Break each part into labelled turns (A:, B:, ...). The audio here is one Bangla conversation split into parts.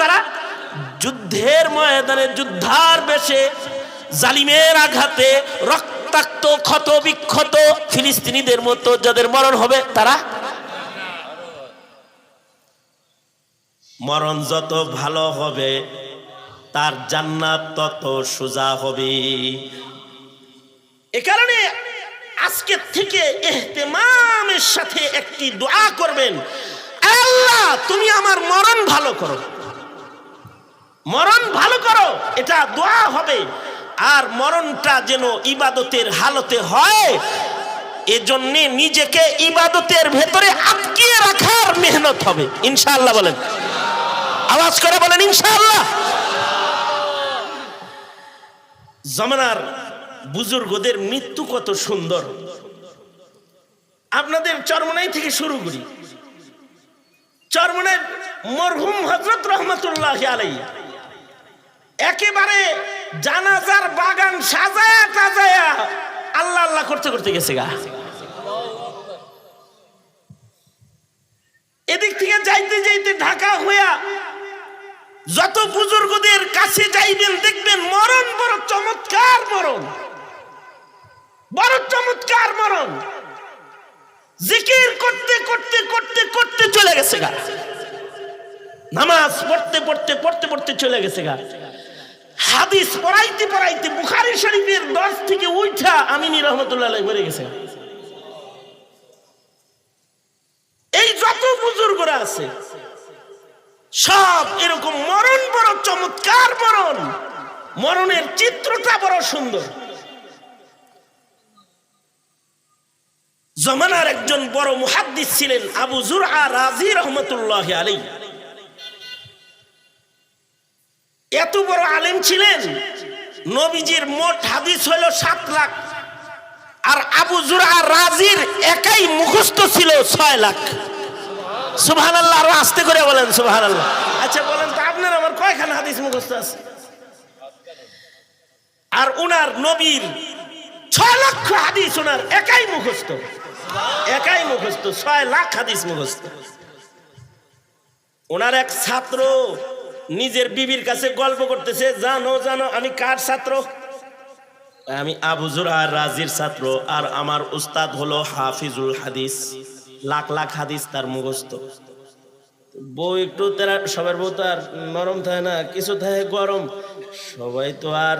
A: তারা যুদ্ধের ময়দানে, যুদ্ধার বেশে জালিমের আঘাতে রক্তাক্ত, ক্ষত বিক্ষত ফিলিস্তিনিদের মতো যাদের মরণ হবে, তারা মরণ যত ভালো হবে, তার জান্নাত তত সোজা হবে। এ কারণে আজকে থেকে এহতেমামের সাথে একটি দোয়া করবেন। আল্লাহ, তুমি আমার মরণ ভালো করো। মরণ ভালো করো, এটা দোয়া হবে। আর মরণটা যেন ইবাদতের হালতে হয়, এজন্য নিজেকে ইবাদতের ভেতরে আটকিয়ে রাখার মেহনত হবে। ইনশাআল্লাহ বলেন। আওয়াজ করে বলেন, ইনশাআল্লাহ। জমানার বুজুর্গদের মৃত্যু কত সুন্দর। আপনাদের চরমনাই থেকে শুরু করি। চরমনের মরহুম হজরত রহমতুল্লাহ আলাই একেবারে জানাজার বাগান সাজায়া টাজায়া আল্লাহ আল্লাহ করতে করতে গেছে গা। এদিক থেকে যাইতে যাইতে ঢাকা হইয়া যত বুজুর্গদের কাছে যাইবেন, দেখবেন মরণ বড় চমৎকার মরণ। বড় চমৎকার মরণ। জিকির করতে করতে করতে করতে চলে গেছে গা। নামাজ পড়তে পড়তে পড়তে পড়তে চলে গেছে গা। হাদিস পড়াইতে পড়াইতে বুখারি শরীফের দশ থেকে উঠা আমিনী রহমতুল্লাহ মরে গেছে। এই যত বুজুর্গরা আছে, সব এরকম মরণ বড় চমৎকার মরণ। মরণের চিত্রটা বড় সুন্দর। জমানার একজন বড় মুহাদ্দিস ছিলেন আবু জুরআ রাজি রহমতুল্লাহ আলী এত বড় আলেম ছিলেন? নবীজির মোট হাদিস হলো সাত লাখ। আর আবু জুরআ রাজির একাই মুখস্থ ছিল ছয় লাখ। সুবহান আল্লাহ আরও আস্তে করে বলেন সুবহান আল্লাহ আচ্ছা বলেন তো আপনার আমার কয়খানা হাদিস মুখস্থ আছে? আর উনার নবীর ছয় লক্ষ হাদিস ওনার একাই মুখস্থ। একাই মুখস্থ ছয় লাখ হাদিস মুখস্থ। ওনার এক ছাত্র নিজের বিবির কাছে গল্প করতেছে, জানো জানো, আমি কার ছাত্র? আমি আবুজুর আর রাজির ছাত্র, আর আমার উস্তাদ হলো হাফিজুল হাদিস। লাখ লাখ হাদিস তার মুখস্থ। বউ একটু তারা, সবার বউ তো আর নরম থাকে না, কিছু থাকে গরম। সবাই তো আর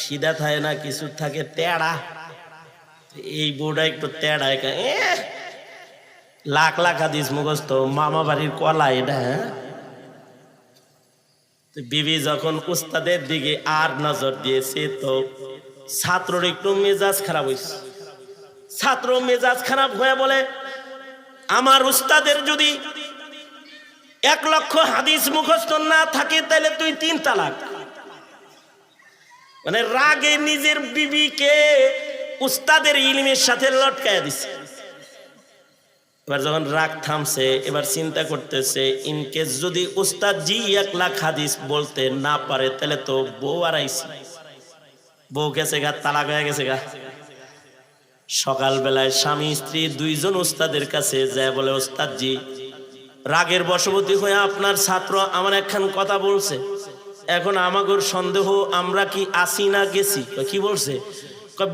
A: সিধা থাকে না, কিছু থাকে তেড়া এই বউটা একটু তেড়া লাখ লাখ হাদিস মুখস্থ, মামা বাড়ির কলা এটা হ্যাঁ? বিবি যখন উস্তাদের দিকে আর নজর দিয়েছে তো ছাত্রর একটু মেজাজ খারাপ হয়েছে ছাত্র মেজাজ খারাপ হয়ে বলে, আমার উস্তাদের যদি এক লক্ষ হাদিস মুখস্থ না থাকে, তাহলে তুই তিন তালাক। মানে রাগে নিজের বিবিকে উস্তাদের ইলমের সাথে লটকায় দিছে। এবার যখন রাগ থামছে, এবার চিন্তা করতেছে ইনকেস যদি উস্তাদ জি এক লাখ হাদিস বলতে না পারে, তাহলে তো বউ আর বউ গেছে গা, তালাক হয়ে গেছে গা। সকালবেলায় স্বামী, স্ত্রী দুইজন উস্তাদের কাছে যায়, বলে উস্তাদ জি রাগের বশবর্তী হয়ে আপনার ছাত্র আমার একখান কথা বলছে। এখন আমাগর সন্দেহ, আমরা কি আসি না গেছি? কি বলছে?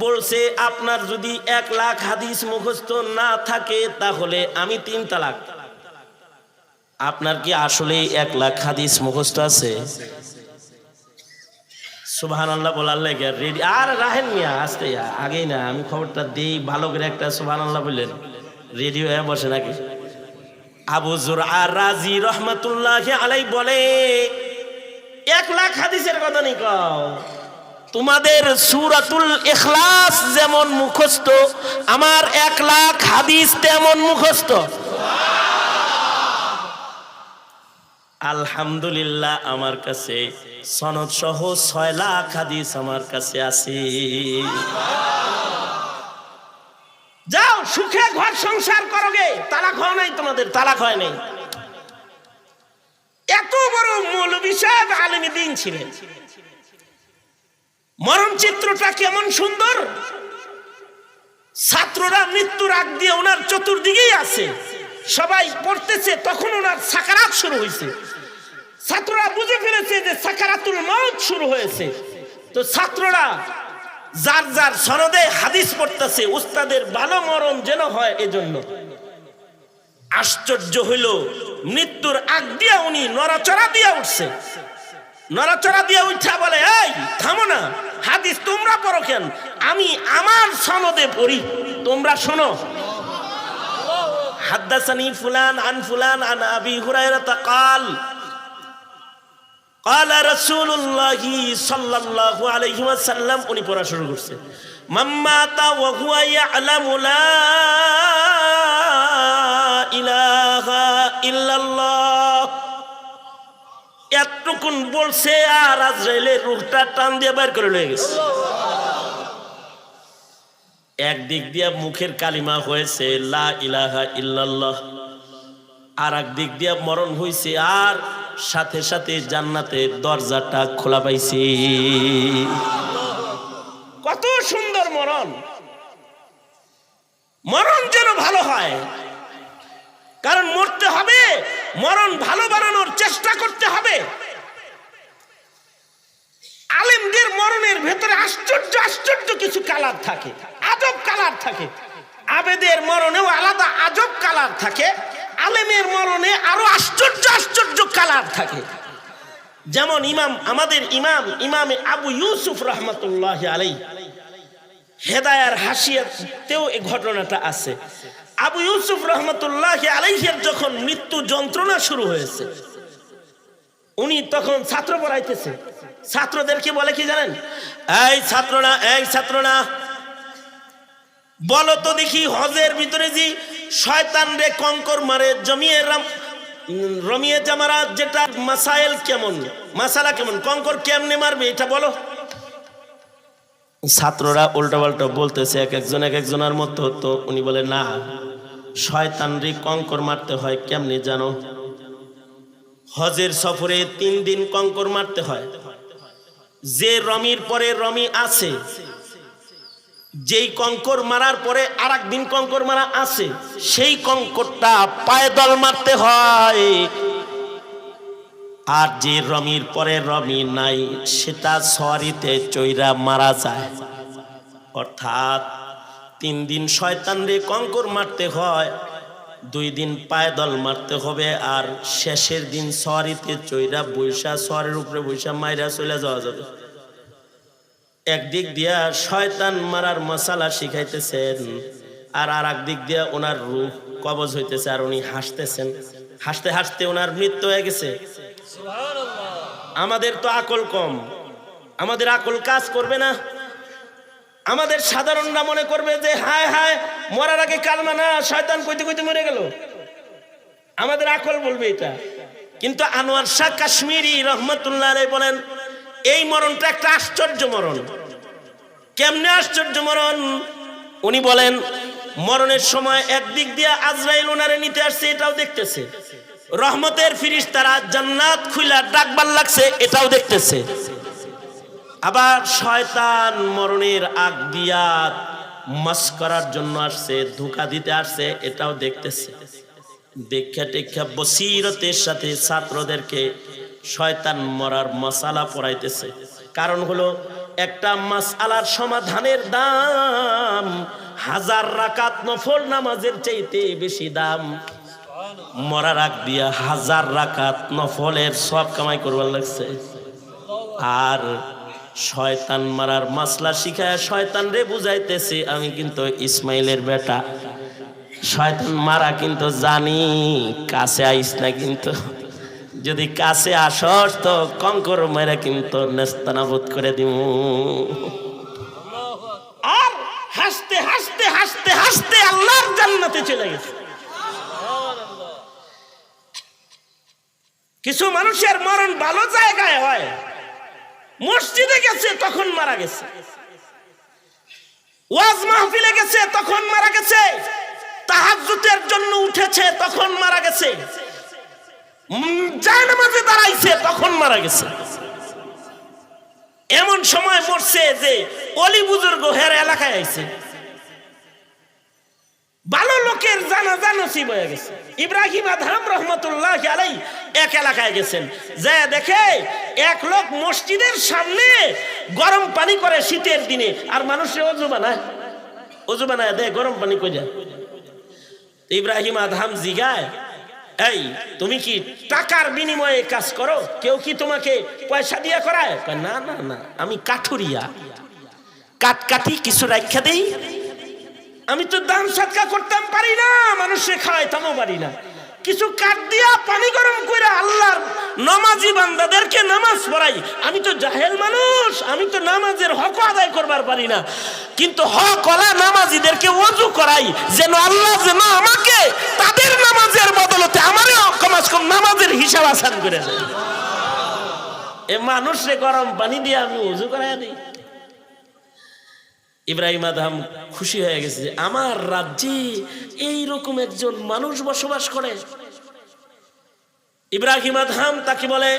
A: বলছে, আপনার যদি এক লাখ হাদিস মুখস্থ না থাকে, তাহলে আমি তিন তালাক। আপনার কি আসলে এক লাখ হাদিস মুখস্থ আছে? সুবাহান আল্লাহ আর রাহেন মিয়া, আসতে আগেই না, আমি খবরটা ভালো করে একটা বললেন। বসে নাকি? আবু জুর আর রহমতুল্লাহ আলাই বলে, এক লাখ হাদিসের কথা নেই কও। তোমাদের সুরাতুল ইখলাস যেমন মুখস্থ, আমার এক লাখ হাদিস তেমন মুখস্থ। আলহামদুলিল্লাহ আমার কাছে সনদ সহ ছয় লাখ হাদিস আমার কাছে আছে। যাও, সুখে ঘর সংসার করোগে তালাক হয় নাই তোমাদের, তালাক হয় নাই। এত বড় মৌলবী সাহেব আলমী দিন ছিলেন। মরণ চিত্রটা কেমন সুন্দর? ছাত্ররা মৃত্যুর আগ দিয়ে ওনার চতুর্দিকেই আছে। সবাই পড়তেছে, তখন ওনার সাকারাত শুরু হয়েছে। ছাত্ররা বুঝে ফেলেছে যে সাকারাতুল মৌত শুরু হয়েছে। তো ছাত্ররা যার যার সনদে হাদিস পড়তেছে, উস্তাদের ভালো মরণ যেন হয় এজন্য। আশ্চর্য হইল, মৃত্যুর আগ দিয়া উনি নড়াচড়া দিয়া উঠছে। নড়াচড়া দিয়া উঠা বলে, এই, থামো না। হাদিস তোমরা পড়ো কেন আমি আমার সনদে পড়ি তোমরা শোনো হাদ্দাসানি ফুলান আন ফুলান আন আবি হুরায়রা قال قال رسول الله صلى الله عليه وسلم উনি পড়া শুরু করছে মাম্মাতা ওয়া হুয়া ইয়ালামু লা ইলাহা ইল্লাল্লাহ এতটুকুন বলছে, আর আজরাইলের রূহটা টান দিয়ে বের করে লয়ে গেছে। একদিক দিয়ে মুখের কালিমা হয়েছে, লা ইলাহা ইল্লাল্লাহ। আর এক দিক দিয়ে মরণ হয়েছে আর সাথে সাথে জান্নাতের দরজাটা খোলা পাইছে। কত সুন্দর মরণ। মরণ যেন ভালো হয়, কারণ মরতে হবে। মরণ ভালো বানানোর চেষ্টা করতে হবে। আলেমদের মরণের ভেতরে আশ্চর্য আশ্চর্য কিছু কালার থাকে, আজব কালার থাকে। আবেদের মরণেও আলাদা আজব কালার থাকে, আলেমের মরণে আরও আশ্চর্য আশ্চর্য কালার থাকে। যেমন ইমাম, আমাদের ইমাম, ইমামে আবু ইউসুফ রহমতুল্লাহ আলাই হেদায়ার হাসিয়াতেও এই ঘটনাটা আছে। আবু ইউসুফ রহমতুল্লাহ আলাইহের যখন মৃত্যু যন্ত্রণা শুরু হয়েছে, উনি তখন ছাত্র পড়াইতেছে। ছাত্রদেরকে বলে কি জানেন? এই ছাত্ররা এই ছাত্ররা, বলো তো দেখি হজের ভিতরে যে শয়তান রে কঙ্কর মারে জমিয়ে রাম রমিয়ে জামারা যেটা মাসাইল কেমন, মাসালা কেমন, কঙ্কর কেমনে মারবে এটা বলো। ছাত্ররা উল্টা পাল্টা বলতেছে, এক একজন এক একজনের মতো, তো উনি বলে, না শয়তান রে কঙ্কর মারতে হয়, কেমনে জানো? হজের সফরে তিন দিন কঙ্কর মারতে হয়। যে রমির পরে রমি আছে, যেই কঙ্কর মারার পরে আর দিন কঙ্কর মারা আছে, সেই কঙ্করটা পায়দল মারতে হয়। আর যে রমির পরে রমি নাই, সেটা সরিতে চৈরা মারা যায়। অর্থাৎ তিন দিন শয়তান রে কঙ্কর মারতে হয় দুই দিন পায়ে দল মারতে হবে আর শেষের দিন সরিতে চৈরা বৈশা সরের উপরে বৈশা মাইরা চলে যাওয়া যাবে। একদিক দিয়া শয়তান মারার মশালা শিখাইতেছেন আর আর দিক দিয়া ওনার রূপ কবজ হইতেছে আর উনি হাসতেছেন। হাসতে হাসতে ওনার মৃত্যু হয়ে গেছে। আমাদের তো আকল কম। আমাদের আকল কাজ করবে না। আমাদের সাধারণরা মনে করবে যে, হায় হায়, মরার আগে কালমা না, শয়তান কইতে কইতে মরে গেল। আমাদের আকল বলবে এটা। কিন্তু আনোয়ার শাহ কাশ্মীরি রহমতুল্লাহ বলেন, এই মরণটা একটা আশ্চর্য মরণ। কেমনে আশ্চর্য মরণ? উনি বলেন, মরণের সময় একদিক দিয়ে আজরাইল ওনারে নিতে আসছে, এটাও দেখতেছে। রহমতের ফিরিস তারা জান্নাত খুইলা ডাকবার লাগছে, এটাও দেখতেছে। আবার শয়তান মরণের আগ দিয়া মাস করার জন্য আসছে, ধোকা দিতে আসছে, এটাও দেখতেছে। দেখা টেক্ষা বসিরতের সাথে ছাত্রদেরকে শয়তান মরার মশালা পড়াইতেছে কারণ হলো, একটা মাসালার সমাধানের দাম হাজার রাকাত নফল নামাজের চাইতে বেশি দাম। মরার আগ দিয়া হাজার রাকাত নফলের সব কামাই করবার লাগছে। আর শয়তান মারার মাসলা শিখায় শয়তান রে বুঝাইতেছে আমি কিন্তু ইসমাইলের বেটা। শয়তান মারা কিন্তু জানি কাছে আইস না কিন্তু। যদি কাছে আসস তো কঙ্কর মেরে কিন্তু নেস্তানাবোধ করে দিব আর হাসতে হাসতে হাসতে হাসতে আল্লাহর জান্নাতে চলে গেছে। কিছু মানুষের মরণ ভালো জায়গায় হয়। মসজিদে গেছে, তখন মারা গেছে। ওয়াজ মাহফিলে গেছে, তখন মারা গেছে। তাহাজ্জুদের জন্য উঠেছে, তখন মারা গেছে। জায়নামাজে দাঁড়াইছে, তখন মারা গেছে। এমন সময় মরছে যে অলি বুজুর্গ হের এলাকায় আইছে। ভালো লোকের জানাজা নসিব হয়ে গেছে। ইব্রাহিম আদহাম রহমতুল্লাহ আলাই এক এলাকায় গেছেন। যে দেখে এক লোক মসজিদের সামনে গরম পানি করে শীতের দিনে। আর মানুষের অজু বানায়। অজু বানায় দেয়, গরম পানি যায়? ইব্রাহিম আদহাম জিগায়, এই, তুমি কি টাকার বিনিময়ে কাজ করো? কেউ কি তোমাকে পয়সা দিয়া করায়? না না না, আমি কাঠুরিয়া। কাট কাটি কিছু রাখা দেই। আমি তো দান সৎকা করতাম, পারি না। মানুষে খাওয়াইতামও পারি না। কিছু কাঠ দিয়া পানি গরম করে আল্লাহর নামাজি বান্দাদেরকে নামাজ পড়াই। আমি তো জাহেল মানুষ, আমি তো নামাজের হক আদায় করবার পারি না। কিন্তু হক ওলা নামাজিদেরকে ওযু করাই, যেন আল্লাহ যেন আমাকে তাদের নামাজের বদলতে আমারও কমাস কম নামাজের হিসাব আসান করে দেয়। এ মানুষে গরম পানি দিয়ে আমি ওযু করাই দিই। ইব্রাহিম আদহাম খুশি হয়ে গেছে আমার রাজ্যে এই রকম একজন মানুষ বসবাস করে। ইব্রাহিম আদহাম তাকে বলে,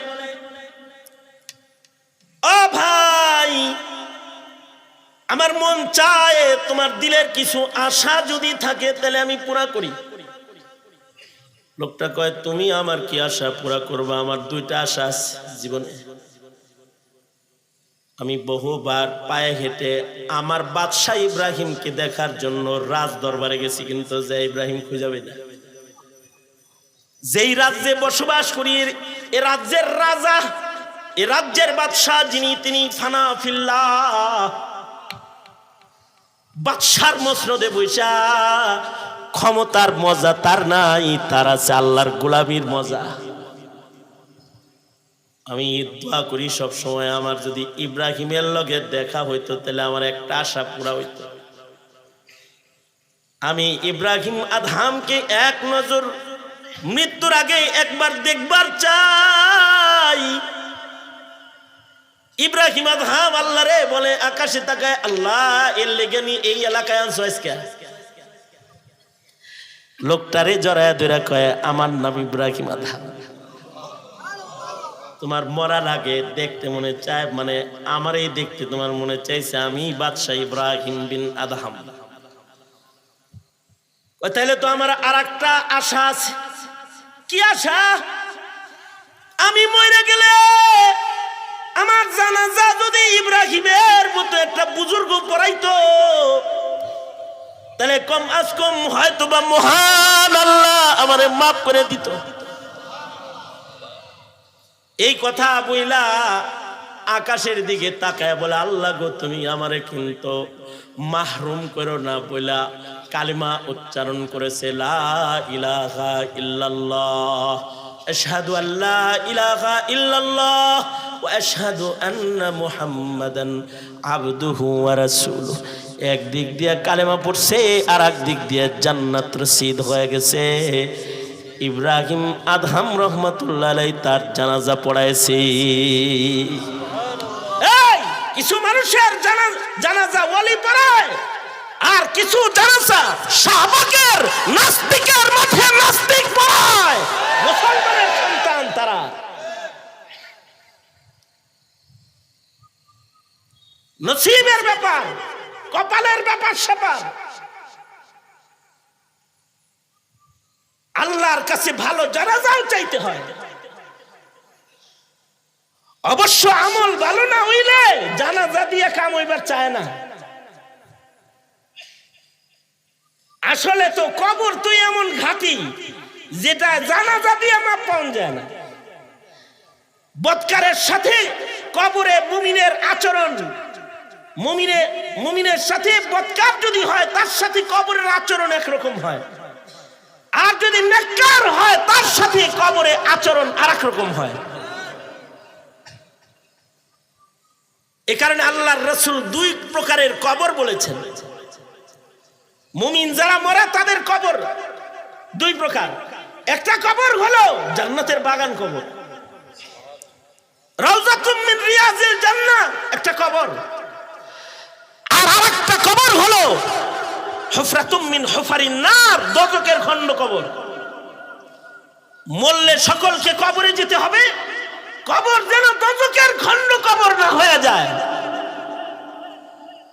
A: ও ভাই, আমার মন চায় তোমার দিলের কিছু আশা যদি থাকে তাহলে আমি পুরা করি। লোকটা কয়, তুমি আমার কি আশা পুরা করবা? আমার দুইটা আশা আছে জীবনে। আমি বহুবার পায়ে হেঁটে আমার বাদশাহ ইব্রাহিমকে দেখার জন্য রাজ দরবারে গেছি, কিন্তু যে ইব্রাহিম খুঁজাবে না। যেই রাজ্যে বসবাস করি, এ রাজ্যের রাজা, এ রাজ্যের বাদশাহ যিনি, তিনি ফানা ফিল্লা। বাদশার মসনদে বৈশা ক্ষমতার মজা তার নাই, তার আছে আল্লাহর গোলামির মজা। আমি দোয়া করি সব সময় আমার যদি ইব্রাহিমের লগে দেখা হইতো, তাহলে আমার একটা আশা পুরা হইতো। আমি ইব্রাহিম আধামকে এক নজর মৃত্যুর আগে একবার দেখবার চাই। ইব্রাহিম আধাম আল্লাহ রে বলে, আকাশে তাকায়, আল্লাহ, এর লেগে নি এই এলাকায় আনছো আজকে? লোকটারে জড়ায় ধরে কয়, আমার নাম ইব্রাহিম আধাম তোমার মরার আগে দেখতে মনে চায় মানে আমার এই দেখতে তোমার মনে চাইছে, আমি বাদশাহ ইব্রাহিম বিন আদহাম। তাহলে তো আমার আর আশা আছে। কি আশা? আমি মরে গেলে আমার জানাজা যদি ইব্রাহিমের মতো একটা বুজুর্গ পড়াইতো, তাহলে কম আজ কম হয়তো বা মহান আল্লাহ আমারে মাফ করে দিত। এই কথা বইলা আকাশের দিকে তাকায় বলে, আল্লাহ গো, তুমি আমারে কিন্তু। মাহরুম করো না বইলা কালিমা উচ্চারণ করেছে, লা ইলাহা ইল্লাল্লাহ। ইলাহা এক দিক দিয়ে কালেমা পড়ছে আর এক দিক দিয়ে জান্নাত রসিদ হয়ে গেছে। ইব্রাহিম আদহাম রহমতুল্লাহ তার জানাজা পড়াইছে। কিছু মানুষের জানা- জানাজা ওয়ালি পড়ায়, আর কিছু জানাজা শাহবাগের নাস্তিকের মাঠে নাস্তিক পড়ায়। মুসলমানের সন্তান তারা। নসিবের ব্যাপার, কপালের ব্যাপার স্যাপার। আল্লাহর কাছে ভালো জানাজাও চাইতে হয়। অবশ্য আমল ভালো না হইলে জানাজা দিয়ে কাম হইবার চায় না। আসলে তো কবর তুই এমন ঘাটি যেটা জানাজা দিয়ে মাপ পাওয়া যায় না। বৎকারের সাথে কবরে মুমিনের আচরণ, মুমিনে, মুমিনের সাথে বৎকার যদি হয়, তার সাথে কবরের আচরণ একরকম হয়। আর যদি নেককার হয়, তার সাথে কবরে আচরণ আর রকম হয়। এ কারণে আল্লাহর রসুল দুই প্রকারের কবর বলেছেন। মুমিন যারা মরে তাদের কবর। দুই প্রকার। একটা কবর হলো জান্নাতের বাগান কবর। মিন একটা কবর। আর কবর সকলকে কবরে যেতে হবে। কবর যেন দজকের খণ্ড কবর না হয়ে যায়।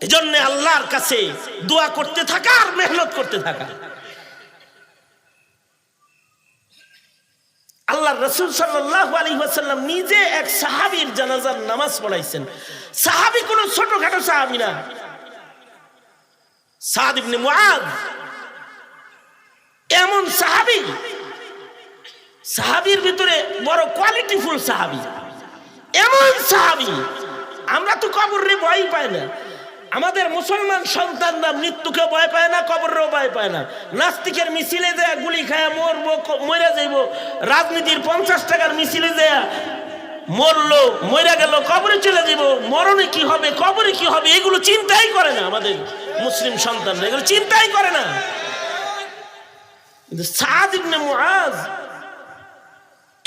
A: এজন্য আল্লাহর কাছে দোয়া করতে থাকা আর মেহনত করতে থাকা। আল্লাহ রসুল সাল্লাহ ওয়াসাল্লাম নিজে এক সাহাবির জানাজার নামাজ পড়াইছেন। সাহাবি কোনো ছোটখাটো সাহাবি না। সাহাদিবনে মুআদ এমন সাহাবি সাহাবীর ভিতরে বড় কোয়ালিটিফুল সাহাবী। এমন সাহাবি, আমরা তো কবরে ভয় পাই না। আমাদের মুসলমান সন্তানরা মৃত্যুকে ভয় পায় না, কবরেও ভয় পায় না। নাস্তিকের মিছিলে দেয়া গুলি খায়া মরবো মরে যাইব। রাজনীতির পঞ্চাশ টাকার মিছিলে দেয়া মরলো, মরে গেল, কবরে চলে যাব মরণে কি হবে, কবরে কি হবে, এগুলো চিন্তাই করে না আমাদের মুসলিম সন্তানরা। এগুলো চিন্তাই করে না। কিন্তু সাদ ইবনে মুআজ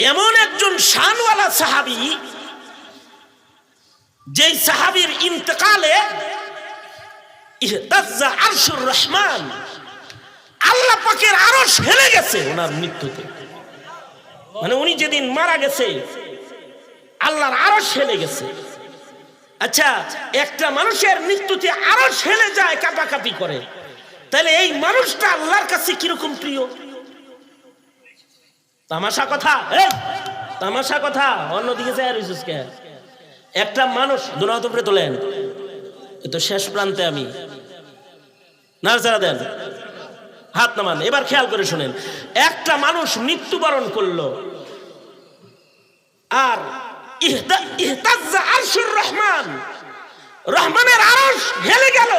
A: এমন একজন শানওয়ালা সাহাবী, যেই সাহাবীর ইন্তেকালে রহমান, আল্লাহ পাকের আরশ হেলে গেছে ওনার মৃত্যুতে। মানে উনি যেদিন মারা গেছে, আল্লাহর আরশ হেলে গেছে। আচ্ছা একটা মানুষের মৃত্যুতে আরশ হেলে যায় কাঁপাকাপি করে। তাহলে এই মানুষটা আল্লাহর কাছে কীরকম প্রিয়? তামাশা কথা এই, তামাশা কথা অন্যদিকে যায় রইছিস কে। একটা মানুষ দুনাত উপরে তোলেন তো শেষ প্রান্তে আমি। নাড়াচাড়া দেন হাত নামান এবার খেয়াল করে শুনেন একটা মানুষ মৃত্যুবরণ করল আর ইহতা- ইহতাজ্জা আরশুর রহমান রহমানের আরশ হেলে গেল।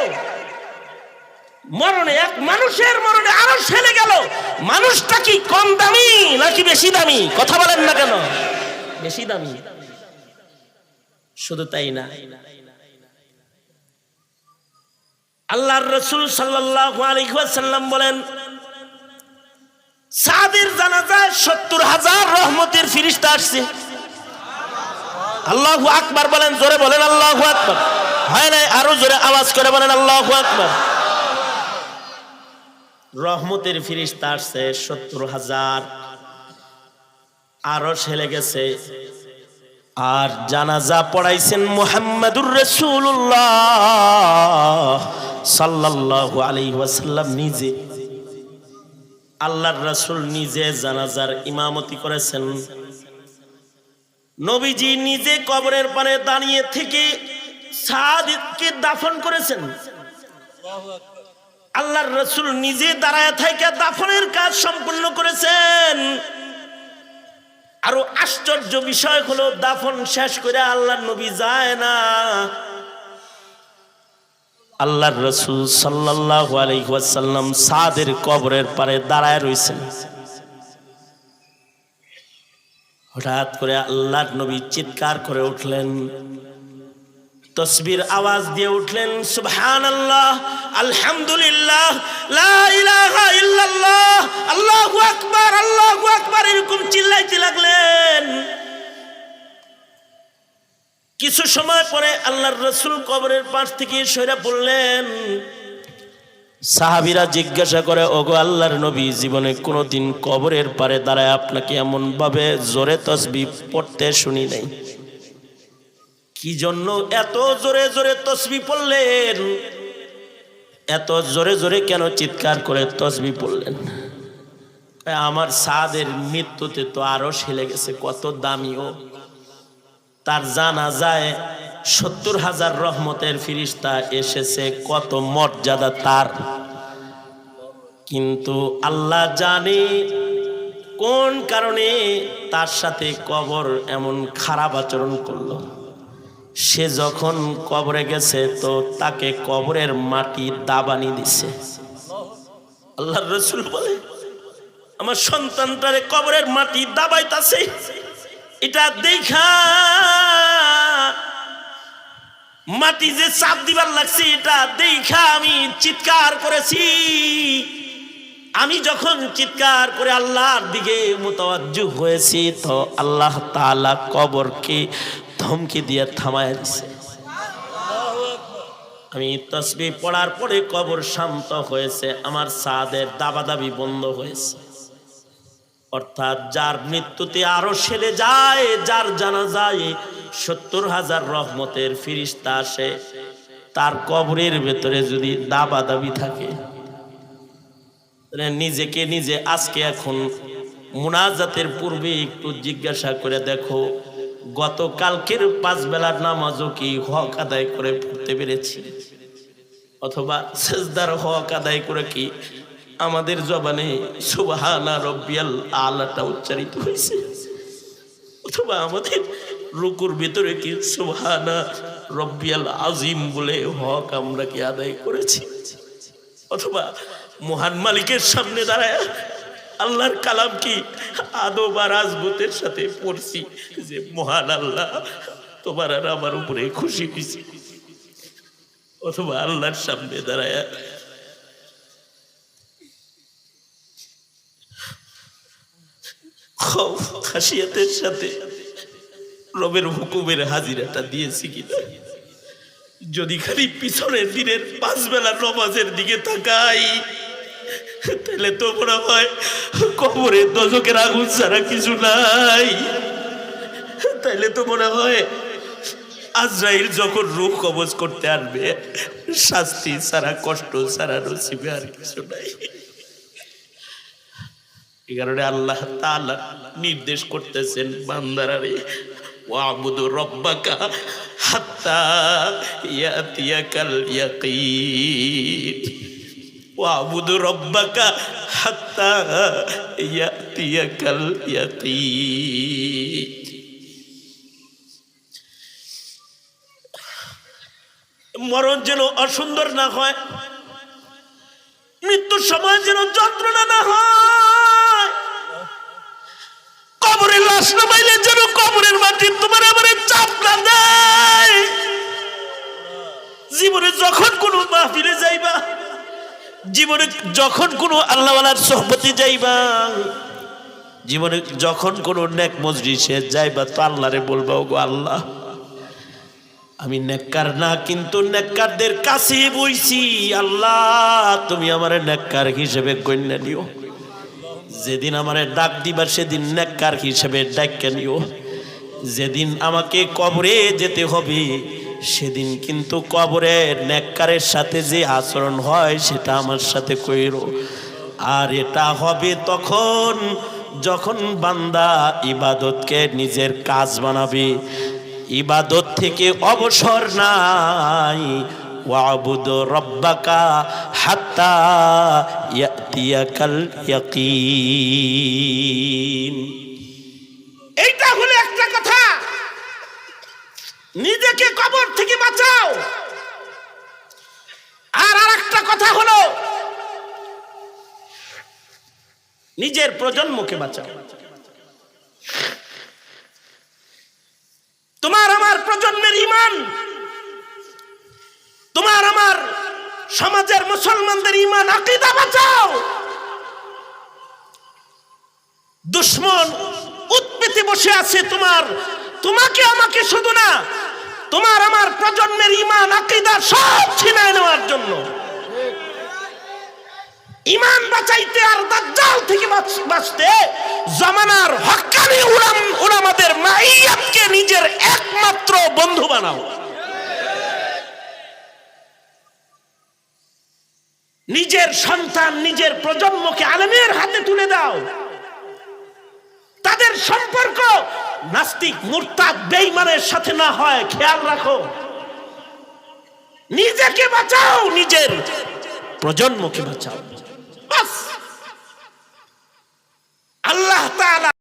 A: মরণে এক মানুষের মরণে আরশ হেলে গেল। মানুষটা কি কম দামি নাকি বেশি দামি? কথা বলেন না কেন। বেশি দামি। শুধু তাই না। আল্লাহর রসুল ওয়াসাল্লাম বলেন সাদের জানাজায় সত্তর হাজার রহমতের ফিরিস্তা আসছে। আল্লাহু আকবার বলেন, জোরে বলেন আল্লাহু আকবার। হয় নাই? আরও জোরে আওয়াজ করে বলেন, আল্লাহু আকবার। রহমতের ফিরিস্তা আসছে, সত্তর হাজার। আরও ছেলে গেছে আর জানাজা পড়াইছেন মোহাম্মদুর রসুল্লাহ সাল্লাল্লাহু ওয়াসাল্লাম নিজে। আল্লাহর রাসূল নিজে জানাজার ইমামতি করেছেন। নবীজি নিজে কবরের পানে দাঁড়িয়ে থেকে সাদিককে দাফন করেছেন। আল্লাহর রসুল নিজে দাঁড়ায় থেকে দাফনের কাজ সম্পূর্ণ করেছেন। আরও আশ্চর্য বিষয় হলো, দাফন শেষ করে আল্লাহর নবী যায় না। আল্লাহর রসুল ওয়াসাল্লাম সাদের কবরের পারে দাঁড়ায় রয়েছেন হঠাৎ করে আল্লাহর নবী চিৎকার করে উঠলেন। তসবির আওয়াজ দিয়ে উঠলেন সুবহান আল্লাহ আলহামদুলিল্লাহ আল্লাহু আকবার আল্লাহু আকবার এরকম চিল্লাইতে লাগলেন। কিছু সময় পরে আল্লাহর রসুল কবরের পাশ থেকে সরে পড়লেন সাহাবিরা জিজ্ঞাসা করে, ওগো আল্লাহর নবী, জীবনে কোনোদিন কবরের পারে দাঁড়ায় আপনাকে এমন ভাবে জোরে তসবি পড়তে শুনি নাই? কি জন্য এত জোরে জোরে তসবি পড়লেন? এত জোরে জোরে কেন চিৎকার করে তসবি পড়লেন? আমার সাদের মৃত্যুতে তো আরও সেলে গেছে, কত দামিও তার জানা যায়, সত্তর হাজার রহমতের ফিরিস্তা এসেছে, কত মর্যাদা তার। কিন্তু আল্লাহ জানে কোন কারণে তার সাথে কবর এমন খারাপ আচরণ করল। সে যখন কবরে গেছে তো তাকে কবরের মাটি দাবানি দিছে। আল্লাহ রসুল বলে, আমার সন্তানটারে কবরের মাটি দাবাইতাছে, এটা দেখা মাটি যে চাপ দিবার লাগছে, এটা দেখা আমি চিৎকার করেছি। আমি যখন চিৎকার করে আল্লাহর দিকে মোতাবাজ্জু হয়েছি, তো আল্লাহ তাআলা কবরকে ধমকি দিয়ে থামায় দিছে। আমি তসবি পড়ার পরে কবর শান্ত হয়েছে, আমার সাদের দাবাদাবি বন্ধ হয়েছে। অর্থাৎ যার মৃত্যুতে আরও সেলে যায়, যার জানা যায় সত্তর হাজার রহমতের ফিরিস্তা আসে, তার কবরের ভেতরে যদি দাবা দাবি থাকে নিজেকে নিজে আজকে এখন মুনাজাতের পূর্বে একটু জিজ্ঞাসা করে দেখো গতকালকের পাঁচ বেলার নামাজও কি হক আদায় করে পড়তে পেরেছি? অথবা সেজদার হক আদায় করে কি আমাদের জবানে সুবহানা রব্বিয়াল আলাটা উচ্চারিত হয়েছে? অথবা আমাদের রুকুর ভিতরে কি সুবাহানা রব্বিয়াল আজিম বলে হক আমরা কি আদায় করেছি? অথবা মহান মালিকের সামনে দাঁড়ায় আল্লাহর কালাম কি আদো বা রাজভূতের সাথে পড়ছি যে, মহান আল্লাহ, তোমার আর আমার উপরে খুশি হয়েছি অথবা আল্লাহর সামনে দাঁড়ায়। খাসিয়াতের সাথে রবের হুকুমের হাজিরাটা দিয়েছি কিনা? যদি খালি পিছনের দিনের পাঁচ বেলা নমাজের দিকে তাকাই তাহলে তো মনে হয় কবরে দশকের আগুন ছাড়া কিছু নাই। তাইলে তো মনে হয় আজরাইল যখন রূপ কবজ করতে আসবে, শাস্তি ছাড়া, কষ্ট ছাড়া, নসিবে আর কিছু নাই। এই কারণে আল্লাহ তাআলা নির্দেশ করতেছেন বান্দারারে ওয়াবুদু রব্বাকা হাত্তা ইয়াতিয়াকাল ইয়াকিন। ওয়াবুদু রব্বাকা হাত্তা ইয়াতিয়াকাল ইয়াকিন মরণ যেন অসুন্দর না হয়, মৃত্যুর সময় যেন যন্ত্রণা না হয়। কবরের লাশ নামাইলে যেন কবরের মাটি তোমার আমার চাপ না দেয়। জীবনে যখন কোনো মাহফিলে যাইবা জীবনে যখন কোনো আল্লাহওয়ালার সহবতি যাইবা, জীবনে যখন কোনো নেক মজলিসে যাইবা, তো আল্লাহরে বলবা গো আল্লাহ, আমি নেককার না, কিন্তু নেককারদের কাছে বইছি, আল্লাহ, তুমি আমার নেককার হিসেবে গণ্য নিও। যেদিন আমার ডাক দিবা, সেদিন নেককার হিসেবে ডাক্কা নিও। যেদিন আমাকে কবরে যেতে হবে সেদিন কিন্তু কবরে নেককারের সাথে যে আচরণ হয়, সেটা আমার সাথে কইরো। আর এটা হবে তখন যখন বান্দা ইবাদতকে নিজের কাজ বানাবে। ইবাদত থেকে অবসর নাই। ওয়াবুদ রব্বাকা হাত্তা ইয়াতিয়াকাল ইয়াকিন। এইটা হলো নিজেকে কবর থেকে বাঁচাও। আর আরেকটা কথা হলো, নিজের প্রজন্মকে বাঁচাও। তোমার আমার প্রজন্মের ইমান, তোমার আমার সমাজের মুসলমানদের ইমান, আকিদা বাঁচাও। দুশ্মন উৎপেতে বসে আছে তোমার, তোমাকে আমাকে শুধু না তোমার আমার প্রজন্মের ইমান আকিদা সব ছিনায় নেওয়ার জন্য। ইমান বাঁচাইতে আর দাজ্জাল থেকে বাঁচতে জামানার হক্কানি উলাম, উলামাদের মাইয়াতকে নিজের একমাত্র বন্ধু বানাও। নিজের সন্তান, নিজের প্রজন্মকে আলেমের হাতে তুলে দাও। তাদের সম্পর্ক নাস্তিক, মোরতাদ, বেঈমানের সাথে না হয়, খেয়াল রাখো। নিজেকে বাঁচাও, নিজের প্রজন্মকে বাঁচাও। বাস। আল্লাহ তাআলা